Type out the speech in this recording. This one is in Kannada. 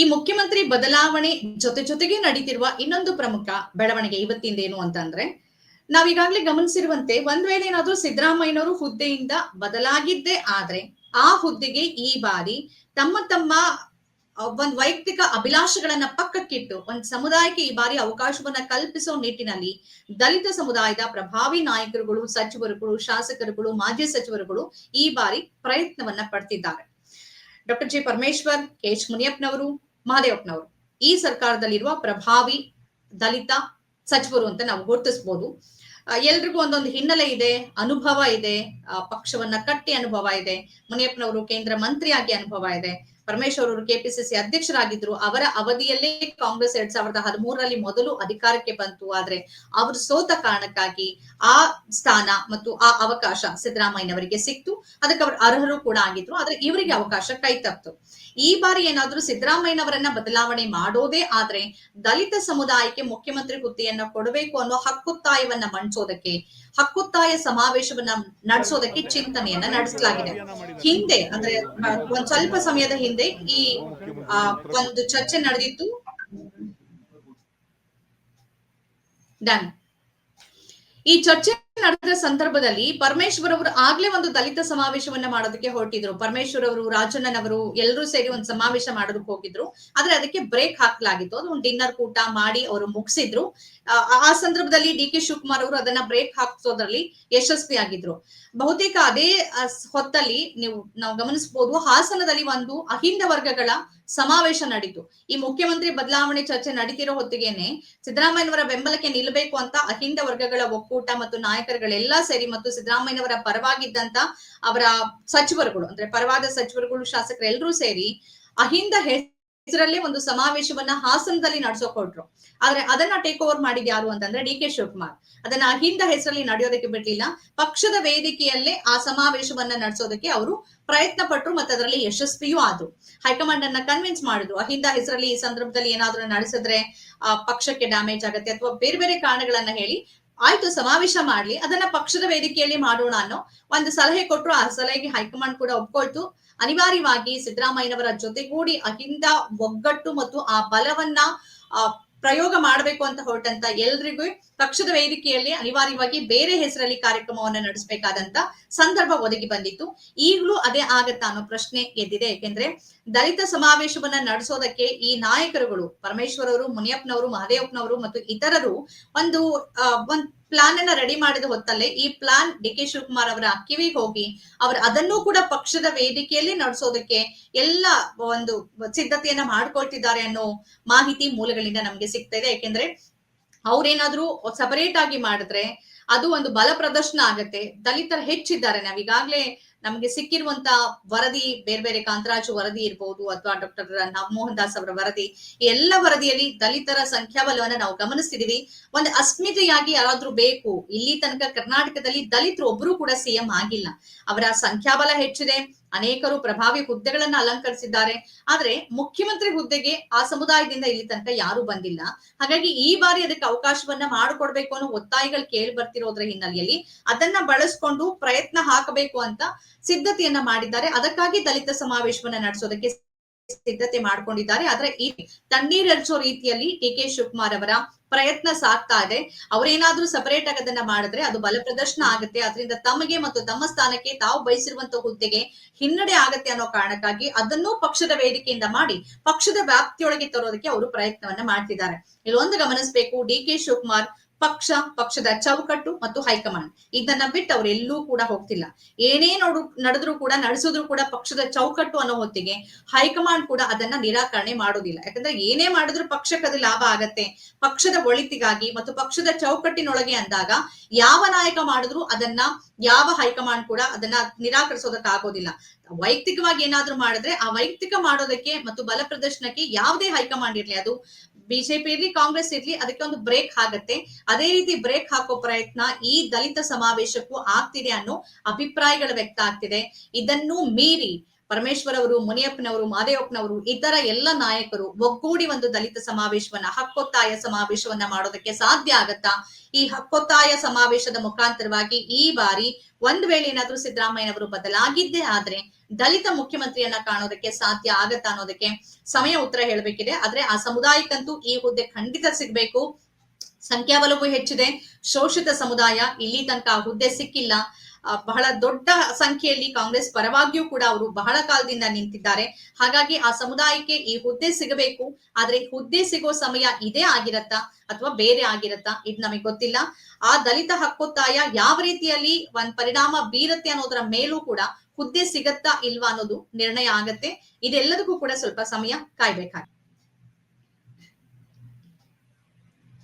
ಈ ಮುಖ್ಯಮಂತ್ರಿ ಬದಲಾವಣೆ ಜೊತೆ ಜೊತೆಗೆ ನಡೀತಿರುವ ಇನ್ನೊಂದು ಪ್ರಮುಖ ಬೆಳವಣಿಗೆ ಇವತ್ತಿಂದ ಏನು ಅಂತಂದ್ರೆ ನಾವೀಗಾಗ್ಲೇ ಗಮನಿಸಿರುವಂತೆ ಒಂದ್ ವೇಳೆ ಏನಾದ್ರೂ ಸಿದ್ದರಾಮಯ್ಯನವರು ಹುದ್ದೆಯಿಂದ ಬದಲಾಗಿದ್ದೇ ಆದ್ರೆ ಆ ಹುದ್ದೆಗೆ ಈ ಬಾರಿ ತಮ್ಮ ತಮ್ಮ ಒಂದ್ ವೈಯಕ್ತಿಕ ಅಭಿಲಾಷೆಗಳನ್ನ ಪಕ್ಕಕ್ಕಿಟ್ಟು ಒಂದ್ ಸಮುದಾಯಕ್ಕೆ ಈ ಬಾರಿ ಅವಕಾಶವನ್ನ ಕಲ್ಪಿಸೋ ನಿಟ್ಟಿನಲ್ಲಿ ದಲಿತ ಸಮುದಾಯದ ಪ್ರಭಾವಿ ನಾಯಕರುಗಳು, ಸಚಿವರುಗಳು, ಶಾಸಕರುಗಳು, ಮಾಜಿ ಸಚಿವರುಗಳು ಈ ಬಾರಿ ಪ್ರಯತ್ನವನ್ನ ಪಡ್ತಿದ್ದಾರೆ. Doctor G Parameshwar, K H ಮುನಿಯಪ್ಪನವರು ಮಹದೇವಪ್ಪನವರು ಈ ಸರ್ಕಾರದಲ್ಲಿರುವ ಪ್ರಭಾವಿ ದಲಿತ ಸಚಿವರು ಅಂತ ನಾವು ಗುರುತಿಸಬಹುದು ಎಲ್ರಿಗೂ ಒಂದೊಂದು ಹಿನ್ನೆಲೆ ಇದೆ, ಅನುಭವ ಇದೆ ಪಕ್ಷವನ್ನ ಕಟ್ಟಿ ಅನುಭವ ಇದೆ, ಮುನಿಯಪ್ಪನವರು ಕೇಂದ್ರ ಮಂತ್ರಿಯಾಗಿ ಅನುಭವ ಇದೆ. ಪರಮೇಶ್ವರ್ ಅವರು ಕೆಪಿಸಿಸಿ ಅಧ್ಯಕ್ಷರಾಗಿದ್ರು, ಅವರ ಅವಧಿಯಲ್ಲೇ ಕಾಂಗ್ರೆಸ್ ಎರಡ್ ಸಾವಿರದ ಹದಿಮೂರರಲ್ಲಿ ಮೊದಲು ಅಧಿಕಾರಕ್ಕೆ ಬಂತು. ಆದ್ರೆ ಅವರು ಸೋತ ಕಾರಣಕ್ಕಾಗಿ ಆ ಸ್ಥಾನ ಮತ್ತು ಆ ಅವಕಾಶ ಸಿದ್ದರಾಮಯ್ಯನವರಿಗೆ ಸಿಕ್ತು. ಅದಕ್ಕೆ ಅವರು ಅರ್ಹರು ಕೂಡ ಆಗಿದ್ರು. ಆದ್ರೆ ಇವರಿಗೆ ಅವಕಾಶ ಕೈ ತಪ್ತು. ಈ ಬಾರಿ ಏನಾದ್ರೂ ಸಿದ್ದರಾಮಯ್ಯನವರನ್ನ ಬದಲಾವಣೆ ಮಾಡೋದೇ ಆದ್ರೆ ದಲಿತ ಸಮುದಾಯಕ್ಕೆ ಮುಖ್ಯಮಂತ್ರಿ ಹುದ್ದೆಯನ್ನ ಕೊಡಬೇಕು ಅನ್ನೋ ಹಕ್ಕುತ್ತಾಯವನ್ನ ಮಂಡಿಸೋದಕ್ಕೆ ಹಕ್ಕುತ್ತಾಯ ಸಮಾವೇಶವನ್ನ ನಡೆಸೋದಕ್ಕೆ ಚಿಂತನೆಯನ್ನ ನಡೆಸಲಾಗಿದೆ. ಹಿಂದೆ, ಅಂದ್ರೆ, ಒಂದ್ ಸ್ವಲ್ಪ ಸಮಯದ ಹಿಂದೆ ಈ ಒಂದು ಚರ್ಚೆ ನಡೆದಿತ್ತು. ಡನ್ ಈ ಚರ್ಚೆ ನಡೆದ ಸಂದರ್ಭದಲ್ಲಿ ಪರಮೇಶ್ವರ್ ಅವರು ಆಗ್ಲೇ ಒಂದು ದಲಿತ ಸಮಾವೇಶವನ್ನ ಮಾಡೋದಕ್ಕೆ ಹೊರಟಿದ್ರು. ಪರಮೇಶ್ವರ್ ಅವರು ರಾಜಣ್ಣನವರು ಎಲ್ಲರೂ ಸೇರಿ ಒಂದು ಸಮಾವೇಶ ಮಾಡೋದಕ್ಕೆ ಹೋಗಿದ್ರು. ಆದ್ರೆ ಅದಕ್ಕೆ ಬ್ರೇಕ್ ಹಾಕ್ಲಾಗಿತ್ತು. ಅದು ಒಂದು ಡಿನ್ನರ್ ಕೂಟ ಮಾಡಿ ಅವರು ಮುಗಿಸಿದ್ರು. ಆ ಸಂದರ್ಭದಲ್ಲಿ ಡಿ ಕೆ ಶಿವಕುಮಾರ್ ಅವರು ಅದನ್ನ ಬ್ರೇಕ್ ಹಾಕ್ಸೋದ್ರಲ್ಲಿ ಯಶಸ್ವಿ ಆಗಿದ್ರು. ಬಹುತೇಕ ಅದೇ ಹೊತ್ತಲ್ಲಿ ನೀವು, ನಾವು ಗಮನಿಸಬಹುದು ಹಾಸನದಲ್ಲಿ ಒಂದು ಅಹಿಂದ ವರ್ಗಗಳ ಸಮಾವೇಶ ನಡೀತು. ಈ ಮುಖ್ಯಮಂತ್ರಿ ಬದಲಾವಣೆ ಚರ್ಚೆ ನಡೀತಿರೋ ಹೊತ್ತಿಗೆನೆ ಸಿದ್ದರಾಮಯ್ಯನವರ ಬೆಂಬಲಕ್ಕೆ ನಿಲ್ಲಬೇಕು ಅಂತ ಅಹಿಂದ ವರ್ಗಗಳ ಒಕ್ಕೂಟ ಮತ್ತು ನಾಯಕರುಗಳೆಲ್ಲಾ ಸೇರಿ ಮತ್ತು ಸಿದ್ದರಾಮಯ್ಯನವರ ಪರವಾಗಿದ್ದಂತ ಅವರ ಸಚಿವರುಗಳು, ಅಂದ್ರೆ ಪರವಾದ ಸಚಿವರುಗಳು, ಶಾಸಕರು ಎಲ್ಲರೂ ಸೇರಿ ಅಹಿಂದ ಹೆಸರಲ್ಲೇ ಒಂದು ಸಮಾವೇಶವನ್ನ ಹಾಸನದಲ್ಲಿ ನಡ್ಸೋಕ್ ಹೊಟ್ರು ಆದ್ರೆ ಅದನ್ನ ಟೇಕ್ ಓವರ್ ಮಾಡಿದ ಯಾರು ಅಂತಂದ್ರೆ ಡಿ ಕೆ ಶಿವಕುಮಾರ್. ಅದನ್ನ ಅಹಿಂದ ಹೆಸರಲ್ಲಿ ನಡೆಯೋದಕ್ಕೆ ಬಿಡ್ಲಿಲ್ಲ. ಪಕ್ಷದ ವೇದಿಕೆಯಲ್ಲೇ ಆ ಸಮಾವೇಶವನ್ನ ನಡೆಸೋದಕ್ಕೆ ಅವರು ಪ್ರಯತ್ನ ಪಟ್ರು ಮತ್ತೆ ಅದರಲ್ಲಿ ಯಶಸ್ವಿಯೂ ಆದ್ರು. ಹೈಕಮಾಂಡ್ ಅನ್ನ ಕನ್ವಿನ್ಸ್ ಮಾಡಿದ್ರು. ಅಹಿಂದ ಹೆಸರಲ್ಲಿ ಈ ಸಂದರ್ಭದಲ್ಲಿ ಏನಾದ್ರೂ ನಡೆಸಿದ್ರೆ ಆ ಪಕ್ಷಕ್ಕೆ ಡ್ಯಾಮೇಜ್ ಆಗತ್ತೆ ಅಥವಾ ಬೇರೆ ಬೇರೆ ಕಾರಣಗಳನ್ನ ಹೇಳಿ ಆಯ್ತು, ಸಮಾವೇಶ ಮಾಡ್ಲಿ. ಅದನ್ನ ಪಕ್ಷದ ವೇದಿಕೆಯಲ್ಲಿ ಮಾಡೋಣ ಅನ್ನೋ ಒಂದು ಸಲಹೆ ಕೊಟ್ಟರು ಆ ಸಲಹೆಗೆ ಹೈಕಮಾಂಡ್ ಕೂಡ ಒಪ್ಕೊಳ್ತು. ಅನಿವಾರ್ಯವಾಗಿ ಸಿದ್ದರಾಮಯ್ಯನವರ ಜೊತೆಗೂಡಿ ಅಹಿಂದ ಒಗ್ಗಟ್ಟು ಮತ್ತು ಆ ಬಲವನ್ನ ಪ್ರಯೋಗ ಮಾಡಬೇಕು ಅಂತ ಹೊರಟಂತ ಎಲ್ರಿಗೂ ಪಕ್ಷದ ವೇದಿಕೆಯಲ್ಲಿ ಅನಿವಾರ್ಯವಾಗಿ ಬೇರೆ ಹೆಸರಲ್ಲಿ ಕಾರ್ಯಕ್ರಮವನ್ನ ನಡೆಸಬೇಕಾದಂತ ಸಂದರ್ಭ ಒದಗಿ ಬಂದಿತ್ತು. ಈಗಲೂ ಅದೇ ಆಗತ್ತ ಅನ್ನೋ ಪ್ರಶ್ನೆ ಎದ್ದಿದೆ. ಯಾಕೆಂದ್ರೆ ದಲಿತ ಸಮಾವೇಶವನ್ನ ನಡೆಸೋದಕ್ಕೆ ಈ ನಾಯಕರುಗಳು ಪರಮೇಶ್ವರವರು, ಮುನಿಯಪ್ಪನವರು, ಮಹದೇವಪ್ಪನವರು ಮತ್ತು ಇತರರು ಒಂದು ಒಂದು ಒಂದ್ ಪ್ಲಾನ್ ಅನ್ನ ರೆಡಿ ಮಾಡಿದ ಹೊತ್ತಲ್ಲೇ ಈ ಪ್ಲಾನ್ ಡಿ ಕೆ ಶಿವಕುಮಾರ್ ಅವರ ಕಿವಿಗೆ ಹೋಗಿ ಅವರು ಅದನ್ನೂ ಕೂಡ ಪಕ್ಷದ ವೇದಿಕೆಯಲ್ಲಿ ನಡೆಸೋದಕ್ಕೆ ಎಲ್ಲ ಒಂದು ಸಿದ್ಧತೆಯನ್ನ ಮಾಡ್ಕೊಳ್ತಿದ್ದಾರೆ ಅನ್ನೋ ಮಾಹಿತಿ ಮೂಲಗಳಿಂದ ನಮ್ಗೆ ಸಿಗ್ತಾ ಇದೆ. ಯಾಕೆಂದ್ರೆ ಅವ್ರೇನಾದ್ರೂ ಸಪರೇಟ್ ಆಗಿ ಮಾಡಿದ್ರೆ ಅದು ಒಂದು ಬಲ ಪ್ರದರ್ಶನ ಆಗತ್ತೆ. ದಲಿತರು ಹೆಚ್ಚಿದ್ದಾರೆ. ನಾವೀಗಾಗ್ಲೇ ನಮ್ಗೆ ಸಿಕ್ಕಿರುವಂತ ವರದಿ, ಬೇರೆ ಬೇರೆ ಕಾಂತರಾಜು ವರದಿ ಇರ್ಬೋದು ಅಥವಾ ಡಾಕ್ಟರ್ ಮೋಹನ್ ದಾಸ್ ಅವರ ವರದಿ, ಈ ಎಲ್ಲ ವರದಿಯಲ್ಲಿ ದಲಿತರ ಸಂಖ್ಯಾಬಲವನ್ನ ನಾವು ಗಮನಿಸ್ತಿದೀವಿ. ಒಂದು ಅಸ್ಮಿತೆಯಾಗಿ ಯಾರಾದ್ರೂ ಬೇಕು, ಇಲ್ಲಿ ತನಕ ಕರ್ನಾಟಕದಲ್ಲಿ ದಲಿತರು ಒಬ್ರು ಕೂಡ ಸಿಎಂ ಆಗಿಲ್ಲ. ಅವರ ಸಂಖ್ಯಾಬಲ ಹೆಚ್ಚಿದೆ. ಅನೇಕರು ಪ್ರಭಾವಿ ಹುದ್ದೆಗಳನ್ನ ಅಲಂಕರಿಸಿದ್ದಾರೆ. ಆದ್ರೆ ಮುಖ್ಯಮಂತ್ರಿ ಹುದ್ದೆಗೆ ಆ ಸಮುದಾಯದಿಂದ ಇಲ್ಲಿ ತನಕ ಯಾರು ಬಂದಿಲ್ಲ. ಹಾಗಾಗಿ ಈ ಬಾರಿ ಅದಕ್ಕೆ ಅವಕಾಶವನ್ನ ಮಾಡಿಕೊಡ್ಬೇಕು ಅನ್ನೋ ಒತ್ತಾಯಗಳು ಕೇಳಿ ಬರ್ತಿರೋದ್ರ ಹಿನ್ನೆಲೆಯಲ್ಲಿ ಅದನ್ನ ಬಳಸ್ಕೊಂಡು ಪ್ರಯತ್ನ ಹಾಕಬೇಕು ಅಂತ ಸಿದ್ಧತೆಯನ್ನ ಮಾಡಿದ್ದಾರೆ. ಅದಕ್ಕಾಗಿ ದಲಿತ ಸಮಾವೇಶವನ್ನ ನಡೆಸೋದಕ್ಕೆ ಸಿದ್ಧತೆ ಮಾಡ್ಕೊಂಡಿದ್ದಾರೆ. ಆದ್ರೆ ಈ ತಣ್ಣೀರೆರಚೋ ರೀತಿಯಲ್ಲಿ ಡಿ ಕೆ ಶಿವಕುಮಾರ್ ಅವರ ಪ್ರಯತ್ನ ಸಾಗ್ತಾ ಇದೆ. ಅವರೇನಾದ್ರೂ ಸಪರೇಟ್ ಆಗಿ ಅದನ್ನ ಮಾಡಿದ್ರೆ ಅದು ಬಲ ಪ್ರದರ್ಶನ ಆಗುತ್ತೆ. ಅದರಿಂದ ತಮಗೆ ಮತ್ತು ತಮ್ಮ ಸ್ಥಾನಕ್ಕೆ ತಾವು ಬಯಸಿರುವಂತ ಹುದ್ದೆಗೆ ಹಿನ್ನಡೆ ಆಗತ್ತೆ ಅನ್ನೋ ಕಾರಣಕ್ಕಾಗಿ ಅದನ್ನೂ ಪಕ್ಷದ ವೇದಿಕೆಯಿಂದ ಮಾಡಿ ಪಕ್ಷದ ವ್ಯಾಪ್ತಿಯೊಳಗೆ ತರೋದಕ್ಕೆ ಅವರು ಪ್ರಯತ್ನವನ್ನ ಮಾಡ್ತಿದ್ದಾರೆ. ಇಲ್ಲೊಂದು ಗಮನಿಸಬೇಕು ಡಿ ಕೆ ಶಿವಕುಮಾರ್ ಪಕ್ಷ, ಪಕ್ಷದ ಚೌಕಟ್ಟು ಮತ್ತು ಹೈಕಮಾಂಡ್. ಇದನ್ನ ಬಿಟ್ಟು ಅವ್ರು ಎಲ್ಲೂ ಕೂಡ ಹೋಗ್ತಿಲ್ಲ. ಏನೇ ನೋಡು, ನಡೆದ್ರು ಕೂಡ, ನಡೆಸಿದ್ರು ಕೂಡ ಪಕ್ಷದ ಚೌಕಟ್ಟು ಅನ್ನೋ ಹೊತ್ತಿಗೆ ಹೈಕಮಾಂಡ್ ಕೂಡ ಅದನ್ನ ನಿರಾಕರಣೆ ಮಾಡೋದಿಲ್ಲ. ಯಾಕಂದ್ರೆ ಏನೇ ಮಾಡಿದ್ರು ಪಕ್ಷಕ್ಕೆ ಲಾಭ ಆಗತ್ತೆ. ಪಕ್ಷದ ಒಳಿತಿಗಾಗಿ ಮತ್ತು ಪಕ್ಷದ ಚೌಕಟ್ಟಿನೊಳಗೆ ಅಂದಾಗ ಯಾವ ನಾಯಕ ಮಾಡಿದ್ರು ಅದನ್ನ, ಯಾವ ಹೈಕಮಾಂಡ್ ಕೂಡ ಅದನ್ನ ನಿರಾಕರಿಸೋದಕ್ಕೆ ಆಗೋದಿಲ್ಲ ವೈಯಕ್ತಿಕವಾಗಿ ಏನಾದ್ರೂ ಮಾಡಿದ್ರೆ ಆ ವೈಯಕ್ತಿಕ ಮಾಡೋದಕ್ಕೆ ಮತ್ತು ಬಲ ಪ್ರದರ್ಶನಕ್ಕೆ ಯಾವುದೇ ಹೈಕಮಾಂಡ್ ಇರ್ಲಿ, ಅದು ಬಿಜೆಪಿ ಇರ್ಲಿ ಕಾಂಗ್ರೆಸ್ ಇರ್ಲಿ, ಅದಕ್ಕೆ ಒಂದು ಬ್ರೇಕ್ ಆಗತ್ತೆ. ಅದೇ ರೀತಿ ಬ್ರೇಕ್ ಹಾಕೋ ಪ್ರಯತ್ನ ಈ ದಲಿತ ಸಮಾವೇಶಕ್ಕೂ ಆಗ್ತಿದೆ ಅನ್ನೋ ಅಭಿಪ್ರಾಯಗಳು ವ್ಯಕ್ತ ಆಗ್ತಿದೆ. ಇದನ್ನು ಮೀರಿ ಪರಮೇಶ್ವರ್ ಅವರು ಮುನಿಯಪ್ಪನವರು, ಮಾದೇವಪ್ಪನವರು ಇತರ ಎಲ್ಲ ನಾಯಕರು ಒಗ್ಗೂಡಿ ಒಂದು ದಲಿತ ಸಮಾವೇಶವನ್ನ, ಹಕ್ಕೊತ್ತಾಯ ಸಮಾವೇಶವನ್ನ ಮಾಡೋದಕ್ಕೆ ಸಾಧ್ಯ ಆಗತ್ತಾ? ಈ ಹಕ್ಕೊತ್ತಾಯ ಸಮಾವೇಶದ ಮುಖಾಂತರವಾಗಿ ಈ ಬಾರಿ ಒಂದ್ ವೇಳೆ ಏನಾದ್ರೂ ಸಿದ್ದರಾಮಯ್ಯನವರು ಬದಲಾಗಿದ್ದೇ ಆದ್ರೆ, ದಲಿತ ಮುಖ್ಯಮಂತ್ರಿಯನ್ನ ಕಾಣೋದಕ್ಕೆ ಸಾಧ್ಯ ಆಗತ್ತಾ ಅನ್ನೋದಕ್ಕೆ ಸಮಯ ಉತ್ತರ ಹೇಳಬೇಕಿದೆ. ಆದ್ರೆ ಆ ಸಮುದಾಯಕ್ಕಂತೂ ಈ ಹುದ್ದೆ ಖಂಡಿತ ಸಿಗ್ಬೇಕು. ಸಂಖ್ಯಾಬಲವೂ ಹೆಚ್ಚಿದೆ. ಶೋಷಿತ ಸಮುದಾಯ ಇಲ್ಲಿ ತನಕ ಹುದ್ದೆ ಸಿಕ್ಕಿಲ್ಲ. ಬಹಳ ದೊಡ್ಡ ಸಂಖ್ಯೆಯಲ್ಲಿ ಕಾಂಗ್ರೆಸ್ ಪರವಾಗಿಯೂ ಕೂಡ ಅವರು ಬಹಳ ಕಾಲದಿಂದ ನಿಂತಿದ್ದಾರೆ. ಹಾಗಾಗಿ ಆ ಸಮುದಾಯಕ್ಕೆ ಈ ಹುದ್ದೆ ಸಿಗಬೇಕು. ಆದ್ರೆ ಹುದ್ದೆ ಸಿಗೋ ಸಮಯ ಇದೇ ಆಗಿರತ್ತಾ ಅಥವಾ ಬೇರೆ ಆಗಿರತ್ತಾ ಇದು ನಮಗೆ ಗೊತ್ತಿಲ್ಲ. ಆ ದಲಿತ ಹಕ್ಕೊತ್ತಾಯ ಯಾವ ರೀತಿಯಲ್ಲಿ ಒಂದ್ ಪರಿಣಾಮ ಬೀರತ್ತೆ ಅನ್ನೋದರ ಮೇಲೂ ಕೂಡ ಹುದ್ದೆ ಸಿಗತ್ತಾ ಇಲ್ವಾ ಅನ್ನೋದು ನಿರ್ಣಯ ಆಗತ್ತೆ. ಇದೆಲ್ಲದಕ್ಕೂ ಕೂಡ ಸ್ವಲ್ಪ ಸಮಯ ಕಾಯ್ಬೇಕಾಗಿದೆ.